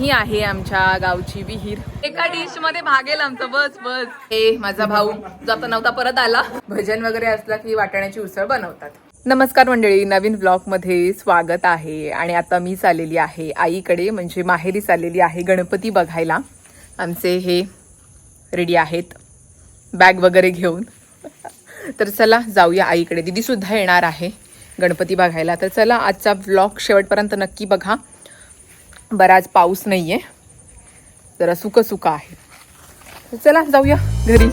ही आहे आमच्या गावची विहीर. एका डिशमध्ये भागेल आमचं. बस बस. हे माझा भाऊ. जाता नव्हता परत आला. भजन वगैरे असला की वाटाण्याची उसळ बनवतात. नमस्कार मंडळी. नवीन ब्लॉगमध्ये स्वागत आहे. आणि आता मी चाललेली आहे आईकडे. म्हणजे माहेरी चाललेली आहे गणपती बघायला. आमचे हे रेडी आहेत. बॅग वगैरे घेऊन. तर चला जाऊया आईकडे. दिदी सुद्धा येणार आहे गणपती बघायला. तर चला आजचा ब्लॉग शेवटपर्यंत नक्की बघा. बराच पाऊस नाहीये. जरा सुकं सुक आहे. तर चला जाऊया घरी.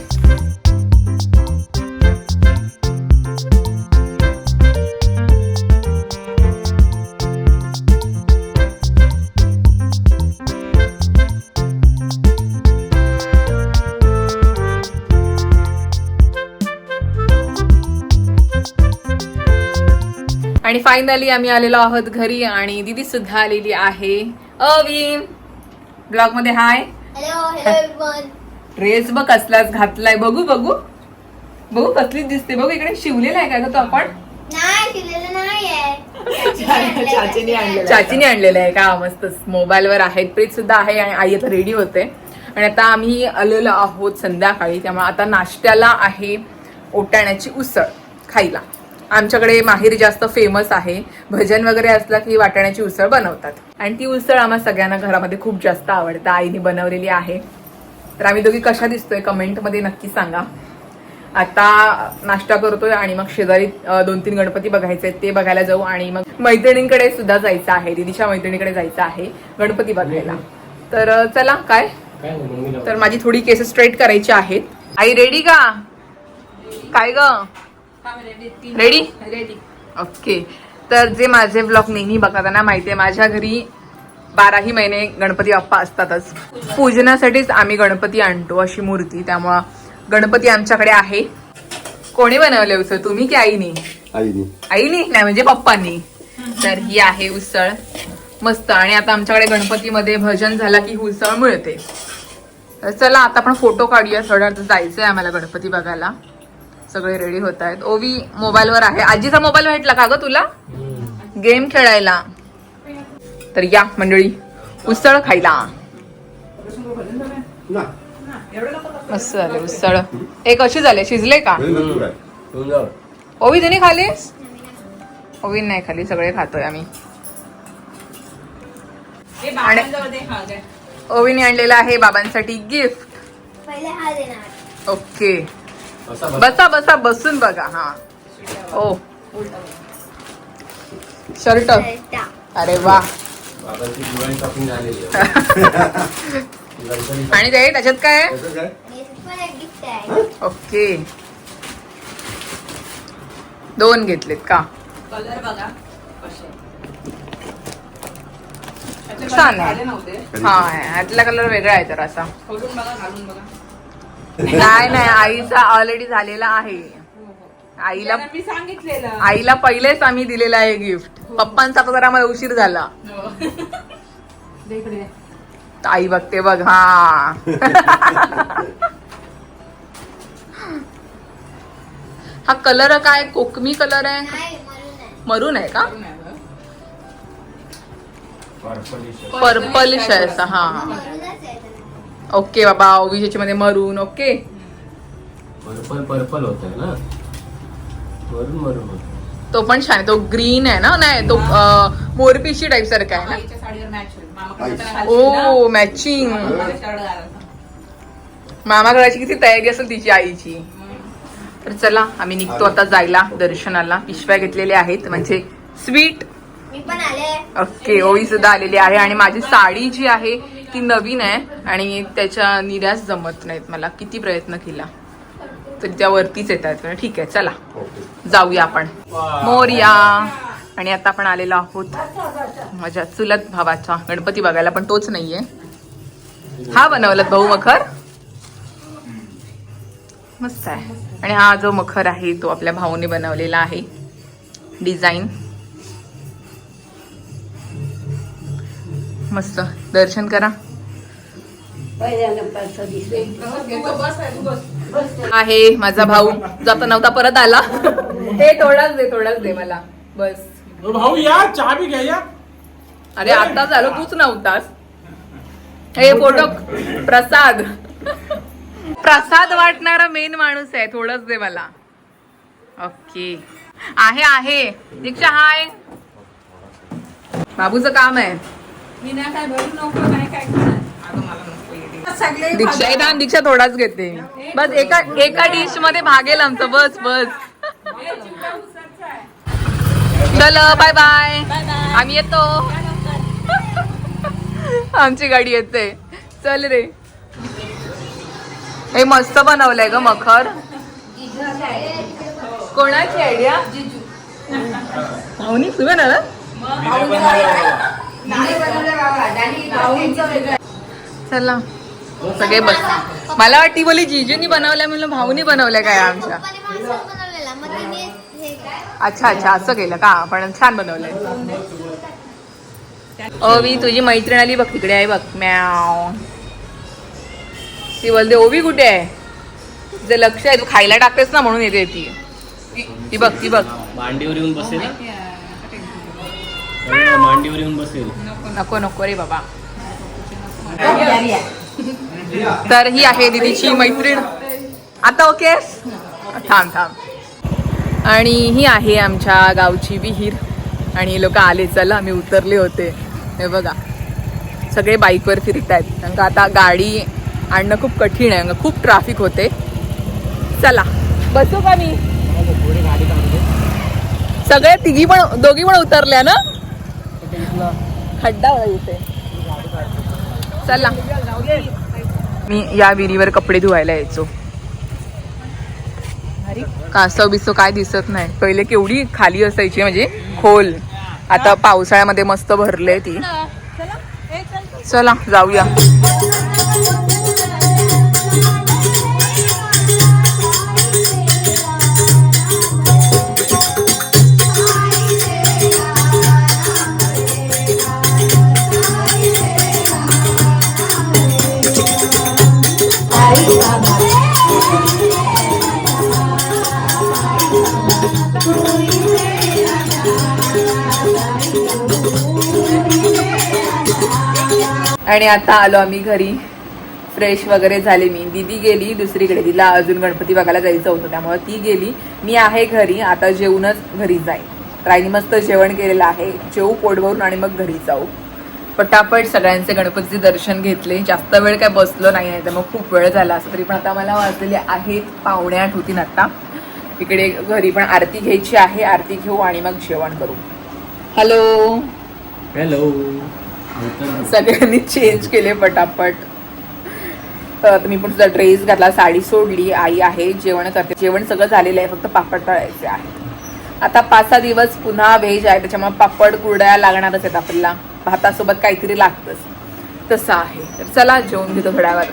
आणि फायनली आम्ही आलेलो आहोत घरी आणि दिदी सुद्धा आलेली आहे. अवीन ब्लॉगमध्ये hi. Hello hello everyone dress बघ कसलाच घातलाय. बघू बघू. बघू कसलीच दिसते. बघू इकडे शिवलेला आहे का ग तो आपण? नाही शिवलेलं नाहीये. चाचीने आणलेलं आहे. का? मस्त. मोबाईल वर आहेत. प्रीत सुद्धा आहे आणि आई आता रेडी होते. आणि आता आम्ही आलेलो आहोत संध्याकाळी. त्यामुळे आता नाश्त्याला आहे ओटाण्याची उसळ. खायला. आमच्याकडे माहेर जास्त फेमस आहे. भजन वगैरे असलं की वाटाण्याची उसळ बनवतात. आणि ती उसळ आम्हा सगळ्यांना घरामध्ये खूप जास्त आवडतं. आईने बनवलेली आहे. तर आम्ही दोघी कशा दिसतोय कमेंटमध्ये नक्की सांगा. आता नाश्ता करतोय आणि मग शेजारी दोन तीन गणपती बघायचे आहेत, ते बघायला जाऊ. आणि मग मैत्रिणींकडे सुद्धा जायचं आहे. दिदीच्या मैत्रिणीकडे जायचं आहे गणपती बघायला. तर चला काय? तर माझी थोडी केस स्ट्रेट करायची आहेत. आई रेडी का? काय ग? रेडी रेडी ओके तर जे माझे ब्लॉग नेहमी बघतात त्यांना माहितीये माझ्या घरी बाराही महिने गणपती बाप्पा असतातच. पूजनासाठीच आम्ही गणपती आणतो अशी मूर्ती. त्यामुळं गणपती आमच्याकडे आहे. कोणी बनवले उसळ? तुम्ही की आईनी? आईनी. आईनी? नाही म्हणजे पप्पांनी. तर ही आहे उसळ. मस्त. आणि आता आमच्याकडे गणपतीमध्ये भजन झाला की ही उसळ मिळते. तर चला आता आपण फोटो काढूया. थोड्या वेळात जायचंय आम्हाला गणपती बघायला. सगळे रेडी होत आहेत. ओवी मोबाईलवर आहे. आजीचा मोबाईल भेटला का ग तुला? गेम खेळायला. तर या मंडळी. उसळ खायला. ना मस्त झाले उसळ. ए कशी झाले. शिजले का. ओवी तुम्ही खालीस? ओवी नाही खाली. सगळे खातोय आम्ही. ओवीने आणलेलं आहे बाबांसाठी गिफ्ट पहिले हा देणार. ओके बसा बसा बसून बघा हा. ओ. शर्ट. अरे वा. आणि ते त्याच्यात काय ओके. दोन घेतलेत का? छान आहे. हा ह्यातला कलर वेगळा आहे तर असा नाही नाही आईचा ऑलरेडी झालेला आहे. आईला मी सांगितलेलं. आईला पहिलेच आम्ही दिलेला आहे गिफ्ट पप्पांचा तर जरा मला उशीर झाला. इकडे. तर आई बघते बघ हा. हा कलर काय? कोकमी कलर आहे? मरून आहे. का. पर्पलिश आहे हा हा म्हणूनच आहे त्याला. ओके बाबा विजेच्या मध्ये मरून ओके? पर्पल पर्पल होत ना? मरून मरून होत तो पण छान आहे तो ग्रीन आहे ना? नाही तो मोरपिशी टाईप सारखा आहे ना? ओ मॅचिंग. मामा घराची किती तयारी असेल तिची आईची? तर चला आम्ही निघतो आता जायला दर्शनाला. पिशव्या घेतलेल्या आहेत म्हणजे स्वीट मी पण आले. ओके ओळी सुद्धा आलेली आहे आणि माझी साडी जी आहे ती नवीन आहे आणि त्याच्या निराश जमत नाहीत मला. किती प्रयत्न केला तर त्या वरतीच येत आहेत ठीक आहे चला. जाऊया आपण. मोर्या. आणि आता आपण आलेलो आहोत माझ्या चुलत भावाचा. गणपती बघायला पण तोच नाहीये. हा बनवलात भाऊ मखर? मस्त आहे. आणि हा जो मखर आहे तो आपल्या भाऊने बनवलेला आहे. डिझाईन. मस्त. दर्शन करा. आहे माझा भाऊ. जाता नव्हता परत आला. हे थोडाच दे थोडाच दे मला. बस. भाऊ या चहा बी घ्या या. अरे आता झालो तूच नव्हतास. हे फोटो प्रसाद. प्रसाद वाटणारा मेन माणूस आहे. थोडंच दे मला. ओके. आहे आहे. दीक्षा हाय. बाबूचं काम आहे. मी काय भरू नको नाही काय. सगळे दीक्षा इथं दीक्षा थोडाच घेते. बस एका एका डिशमध्ये भागेल आमचं. बस बस. हे. चल बाय बाय आम्ही येतो. आमची गाडी येते. चल रे. हे मस्त बनवलंय ग मखर. कोणाची आयडिया भाऊनी तुम्ही ना चला. सगळे बस. मला वाटते बोली जिजूनी बनवल्या म्हणलं भाऊनी बनवल्या काय आमच्या. अच्छा अच्छा असं केलं का? पण छान बनवलंय. ओवी तुझी मैत्रीण आली बघ तिकडे आहे बघ. म्याव. ती बोलते ओवी कुठे आहे? तिचं लक्ष आहे तू खायला टाकतेस ना म्हणून येते ती. ती- बघ ती बघ. मांडीवर येऊन बसेल मांडीवर येऊन बसेल. नको नको रे बाबा. तर ही आहे दीदीची मैत्रीण. आता ओके? थांब थांब. आणि ही आहे आमच्या गावची विहीर. आणि लोक आले चला आम्ही उतरले होते. हे बघा. सगळे बाईकवर फिरत आहेत कारण का आता गाडी आणणं खूप कठीण आहे. खूप ट्राफिक होते. चला. बसू का मी? सगळे तिघी पण दोघी पण उतरल्या ना? खड्डा होता इथे चला. मी या विहिरीवर कपडे धुवायला यायचो. कासव बिसव काय दिसत नाही. पहिले केवढी खाली असायची म्हणजे खोल. आता पावसाळ्यामध्ये मस्त भरले ती. चला जाऊया. आणि आता आलो आम्ही घरी. फ्रेश वगैरे झाले मी. दीदी गेली दुसरीकडे. तिला अजून गणपती बघायला जायचं होतं. त्यामुळे ती गेली. मी आहे घरी. आता जेवूनच घरी जाईन. राईनी मस्त जेवण केलेलं आहे. जेवू पोट भरून आणि मग घरी जाऊ. पटापट सगळ्यांचे गणपतीचे दर्शन घेतले. जास्त वेळ काय बसलो नाही आहे. त्यामुळे खूप वेळ झाला असं तरी पण आता मला वाजलेले आहेत पावणे आठ होतीन आता. इकडे घरी पण आरती घ्यायची आहे. आरती घेऊ आणि मग जेवण करू. हॅलो हॅलो सगळ्यांनी चेंज केले पटापट. तर मी पण सुद्धा ड्रेस घातला साडी सोडली आई आहे जेवण करते. जेवण सगळं झालेलं आहे फक्त पापड तळायचे आहे आता पाच सहा दिवस पुन्हा व्हेज आहे त्याच्यामुळे पापड कुरड्या लागणारच आहेत आपल्याला. भातासोबत काहीतरी लागतंच. तसं आहे. तर चला जेवण घेतो थोड्या वेळ